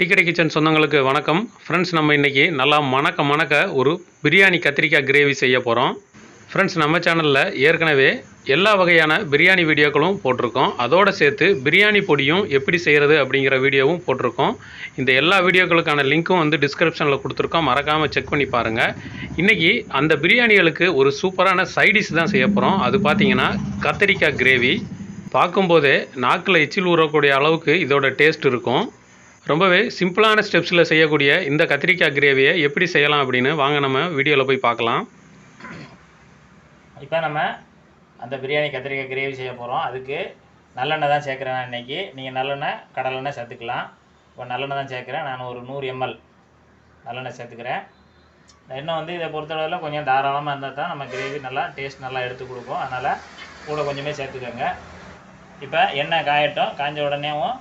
Ticket kitchen சொந்தங்களுக்கு வணக்கம். Friends நம்ம இன்றைக்கி நல்லா மணக்க மணக்க ஒரு பிரியாணி கத்திரிக்காய் கிரேவி செய்ய போகிறோம் ஃப்ரெண்ட்ஸ் நம்ம சேனலில் ஏற்கனவே எல்லா வகையான பிரியாணி வீடியோக்களும் போட்டிருக்கோம். அதோடு சேர்த்து பிரியாணி பொடியும் எப்படி செய்கிறது அப்படிங்கிற வீடியோவும் போட்டிருக்கோம். இந்த எல்லா வீடியோக்களுக்கான லிங்க்கும் வந்து டிஸ்கிரிப்ஷனில் கொடுத்துருக்கோம். மறக்காமல் செக் பண்ணி பாருங்கள் இன்றைக்கி அந்த பிரியாணிகளுக்கு ஒரு சூப்பரான சைடிஷ் தான் செய்ய போகிறோம் அது பார்த்தீங்கன்னா கத்திரிக்காய் கிரேவி பார்க்கும்போதே நாக்கில் எச்சில் ஊறக்கூடிய அளவுக்கு இதோட டேஸ்ட் இருக்கும். ரொம்பவே சிம்பிளான ஸ்டெப்ஸில் செய்யக்கூடிய இந்த கத்திரிக்காய் கிரேவியை எப்படி செய்யலாம் அப்படின்னு வாங்க நம்ம வீடியோவில் போய் பார்க்கலாம். இப்போ நம்ம அந்த பிரியாணி கத்திரிக்காய் கிரேவி செய்ய போகிறோம் அதுக்கு நல்லெண்ணெய் தான் சேர்க்குறேன் நான் இன்றைக்கி நீங்கள் நல்லெண்ணெய் கடலெண்ணெய் சேர்த்துக்கலாம். இப்போ நல்லெண்ணெய் தான் சேர்க்குறேன். நான் ஒரு நூறு எம்எல் நல்லெண்ணெய் சேர்த்துக்கிறேன். எண்ணெய் வந்து இதை பொறுத்தளவில் கொஞ்சம் தாராளமாக இருந்தால் தான் நம்ம கிரேவி நல்லா டேஸ்ட் நல்லா எடுத்து கொடுக்கும் அதனால் கூட கொஞ்சமே சேர்த்துக்கோங்க. இப்போ எண்ணெய் காயட்டும். காய்ஞ்ச உடனேவும்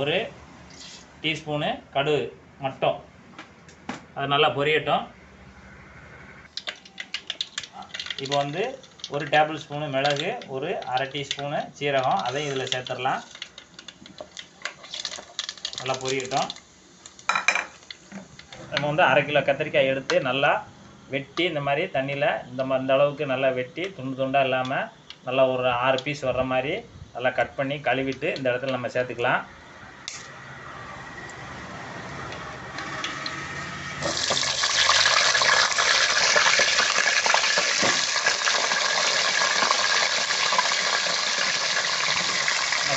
ஒரு டீஸ்பூனு கடுகு மட்டும். அது நல்லா பொரியட்டும். இப்போ வந்து ஒரு டேபிள் ஸ்பூனு மிளகு ஒரு அரை டீஸ்பூனு சீரகம் அதையும் இதில் சேர்த்துடலாம். நல்லா பொரியட்டும். நம்ம வந்து அரை கிலோ கத்திரிக்காய் எடுத்து நல்லா வெட்டி இந்த மாதிரி தண்ணியில் இந்த மாதிரி இந்த அளவுக்கு நல்லா வெட்டி துண்டு துண்டாக இல்லாமல் நல்லா ஒரு ஆறு பீஸ் வர்ற மாதிரி நல்லா கட் பண்ணி கழுவிட்டு இந்த இடத்துல நம்ம சேர்த்துக்கலாம்.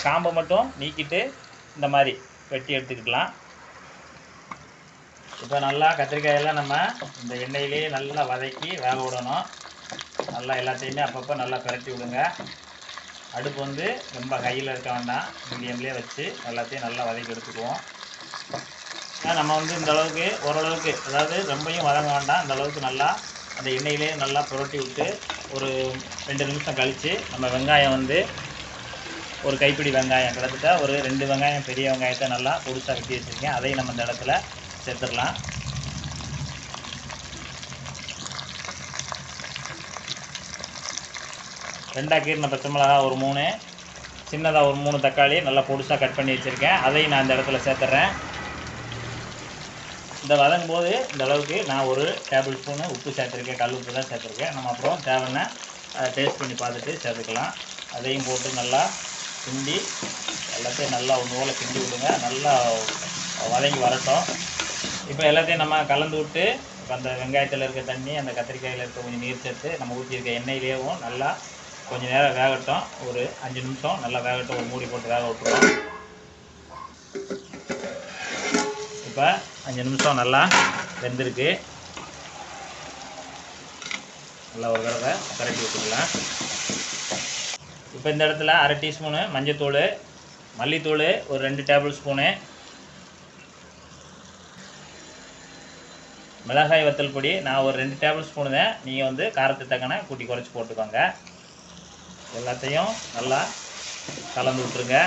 காம்பை மட்டும் நீக்கிட்டு இந்த மாதிரி வெட்டி எடுத்துக்கிடலாம் இப்போ நல்லா கத்திரிக்காயெல்லாம் நம்ம இந்த எண்ணெயிலேயே நல்லா வதக்கி வேக விடணும். நல்லா எல்லாத்தையுமே அப்பப்போ நல்லா பிரட்டி விடுங்க. அடுப்பு வந்து ரொம்ப ஹையில் இருக்க வேண்டாம். மீடியம்லேயே வச்சு எல்லாத்தையும் நல்லா வதக்கி எடுத்துக்குவோம். நம்ம வந்து இந்த அளவுக்கு ஓரளவுக்கு அதாவது ரொம்பையும் வதங்க வேண்டாம். இந்த அளவுக்கு நல்லா அந்த எண்ணெயிலே நல்லா புரட்டி விட்டு ஒரு ரெண்டு நிமிஷம் கழித்து நம்ம வெங்காயம் வந்து ஒரு கைப்பிடி வெங்காயம் கிட்டத்தட்ட ஒரு ரெண்டு வெங்காயம் பெரிய வெங்காயத்தை நல்லா பொடிசாக வெட்டி வச்சுருக்கேன் அதையும் நம்ம இந்த இடத்துல சேர்த்துடலாம். ரெண்டாக கீரின பச்சை மிளகா ஒரு மூணு சின்னதாக ஒரு மூணு தக்காளி நல்லா பொடிசாக கட் பண்ணி வச்சுருக்கேன். அதையும் நான் இந்த இடத்துல சேர்த்துட்றேன் இந்த வதங்கும் போது இந்த அளவுக்கு நான் ஒரு டேபிள் ஸ்பூனு உப்பு சேர்த்துருக்கேன். கல் உப்பு தான் சேர்த்துருக்கேன். நம்ம அப்புறம் தேவைன்னா டேஸ்ட் பண்ணி பார்த்துட்டு சேர்த்துக்கலாம். அதையும் போட்டு நல்லா கிண்டி எல்லாத்தையும் நல்லா ஒன்று போல் கிண்டி விடுங்க. நல்லா வதங்கி வரட்டும். இப்போ எல்லாத்தையும் நம்ம கலந்து விட்டு இப்போ அந்த வெங்காயத்தில் இருக்க தண்ணி அந்த கத்திரிக்காயில் இருக்க கொஞ்சம் நீர் சேர்த்து நம்ம ஊற்றியிருக்க எண்ணெயிலேயும் நல்லா கொஞ்சம் நேரம் வேகட்டும். ஒரு அஞ்சு நிமிஷம் நல்லா வேகட்டும். ஒரு மூடி போட்டு வேக விட்டுருவோம். இப்போ அஞ்சு நிமிஷம் நல்லா வெந்திருக்கு. நல்லா ஒரு தடவை கரட்டி விட்டுக்கலாம். இப்போ இந்த இடத்துல அரை டீஸ்பூனு மஞ்சத்தூள் மல்லித்தூள் ஒரு ரெண்டு டேபிள் ஸ்பூனு மிளகாய் வத்தல் பொடி. நான் ஒரு ரெண்டு டேபிள் ஸ்பூனு தான் நீங்கள் வந்து காரத்துக்கு தக்கன கூட்டி குறைச்சி போட்டுக்கோங்க. எல்லாத்தையும் நல்லா கலந்து விட்ருங்க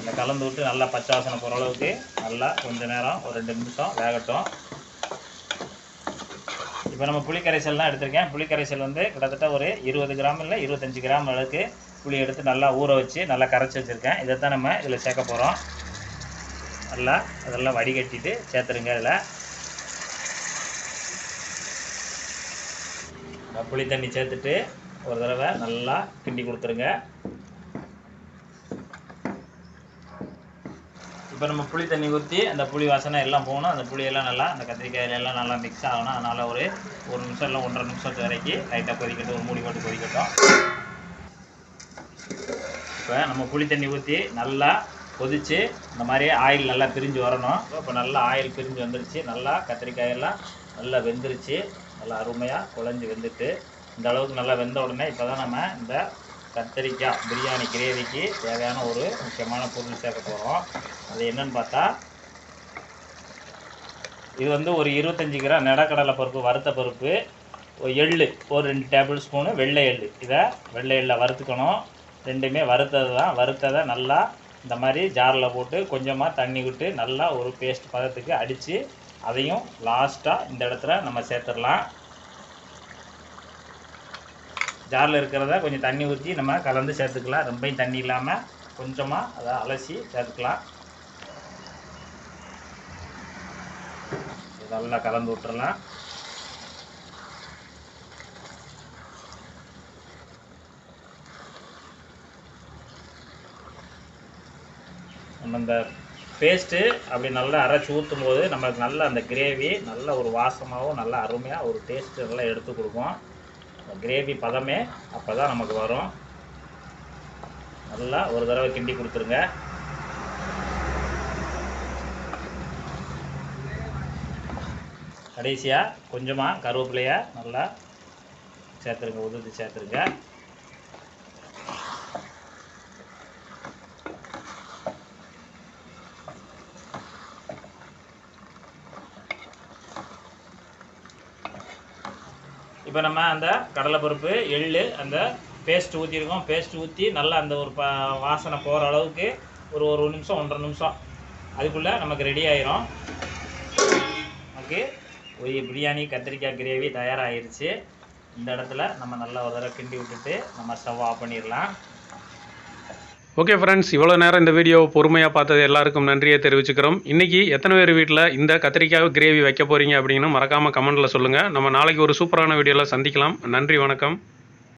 அந்த கலந்து விட்டு நல்லா பச்சை வாசனை போகிற அளவுக்கு நல்லா கொஞ்ச நேரம் ஒரு ரெண்டு நிமிஷம் வேகட்டும். இப்போ நம்ம புளி கரைசல்லாம் எடுத்திருக்கேன். புளிக்கரைசல் வந்து கிட்டத்தட்ட ஒரு இருபது கிராம் இல்லை இருபத்தஞ்சி கிராம் அளவுக்கு புளி எடுத்து நல்லா ஊற வச்சு நல்லா கரைச்சி வச்சுருக்கேன். இதை தான் நம்ம இதில் சேர்க்க போகிறோம் நல்லா அதெல்லாம் வடிகட்டிட்டு சேர்த்துருங்க இதில். புளி தண்ணி சேர்த்துட்டு ஒரு தடவை நல்லா கிண்டி கொடுத்துருங்க. இப்போ நம்ம புளி தண்ணி ஊற்றி அந்த புளி வாசனை எல்லாம் போகணும். அந்த புளியெல்லாம் நல்லா அந்த கத்திரிக்காயில எல்லாம் நல்லா மிக்ஸ் ஆகணும். அதனால் ஒரு ஒரு நிமிஷம் இல்லை ஒன்றரை நிமிஷத்து வரைக்கும் லைட்டாக கொதிக்கட்டும் ஒரு மூடி போட்டு கொதிக்கட்டும். இப்போ நம்ம புளி தண்ணி ஊற்றி நல்லா கொதித்து இந்த மாதிரி ஆயில் நல்லா பிரிஞ்சு வரணும். இப்போ நல்லா ஆயில் பிரிஞ்சு வந்துருச்சு. நல்லா கத்திரிக்காயெல்லாம் நல்லா வெந்துருச்சு. நல்லா அருமையாக குழஞ்சி வெந்துட்டு இந்த அளவுக்கு நல்லா வெந்த உடனே இப்போ தான் நம்ம இந்த கத்திரிக்காய் பிரியாணி கிரேவிக்கு தேவையான ஒரு முக்கியமான பொருள் சேர்க்க போகிறோம் அது என்னன்னு பார்த்தா இது வந்து ஒரு இருபத்தஞ்சி கிராம் நிலக்கடலை பருப்பு வறுத்த பருப்பு எள்ளு ஒரு ரெண்டு டேபிள் ஸ்பூனு வெள்ளை எள்ளு. இதை வெள்ளை எள்ளை வறுத்துக்கணும். ரெண்டுமே வறுத்தது தான். வறுத்ததை நல்லா இந்த மாதிரி ஜாரில் போட்டு கொஞ்சமாக தண்ணி விட்டு நல்லா ஒரு பேஸ்ட் பதத்துக்கு அடித்து அதையும் லாஸ்ட்டாக இந்த இடத்துல நம்ம சேர்த்துடலாம். ஜாரில் இருக்கிறத கொஞ்சம் தண்ணி ஊற்றி நம்ம கலந்து சேர்த்துக்கலாம். ரொம்பையும் தண்ணி இல்லாமல் கொஞ்சமாக அதை அலசி சேர்த்துக்கலாம். நல்லா கலந்து விட்டுறலாம். நம்ம இந்த பேஸ்ட்டு அப்படி நல்லா அரைச்சி ஊற்றும் போது நம்மளுக்கு நல்ல அந்த கிரேவி நல்ல ஒரு வாசமாகவும் நல்லா அருமையாக ஒரு டேஸ்ட்டு நல்லா எடுத்து கொடுக்கும். கிரேவி பதமே அப்போ தான் நமக்கு வரும். நல்லா ஒரு தடவை கிண்டி கொடுத்துருங்க. கடைசியாக கொஞ்சமாக கருவேப்பிலையை நல்லா சேர்த்துருங்க உதிர்த்து சேர்த்துருங்க. இப்போ நம்ம அந்த கடலைப்பருப்பு எள்ளு அந்த பேஸ்ட் ஊற்றிருக்கோம் பேஸ்ட் ஊற்றி நல்லா அந்த ஒரு ப வாசனை போகிற அளவுக்கு ஒரு ஒரு நிமிஷம் ஒன்றரை நிமிஷம். அதுக்குள்ளே நமக்கு ரெடி ஆயிரும். நமக்கு ஒரு பிரியாணி கத்திரிக்காய் கிரேவி தயாராகிருச்சு. இந்த இடத்துல நம்ம நல்லா ஒரு தடவை கிண்டி விட்டுட்டு நம்ம ஸ்டவ் ஆஃப் பண்ணிடலாம். ஓகே ஃப்ரெண்ட்ஸ் இவ்வளோ நேரம் இந்த வீடியோவை பொறுமையாக பார்த்தது எல்லாருக்கும் நன்றியை தெரிவிச்சுக்கிறோம். இன்றைக்கி எத்தனை பேர் வீட்டில் இந்த கத்திரிக்காய் கிரேவி வைக்க போகிறீங்க அப்படின்னு மறக்காமல் கமெண்ட்டில் சொல்லுங்கள் நம்ம நாளைக்கு ஒரு சூப்பரான வீடியோவில் சந்திக்கலாம். நன்றி வணக்கம்.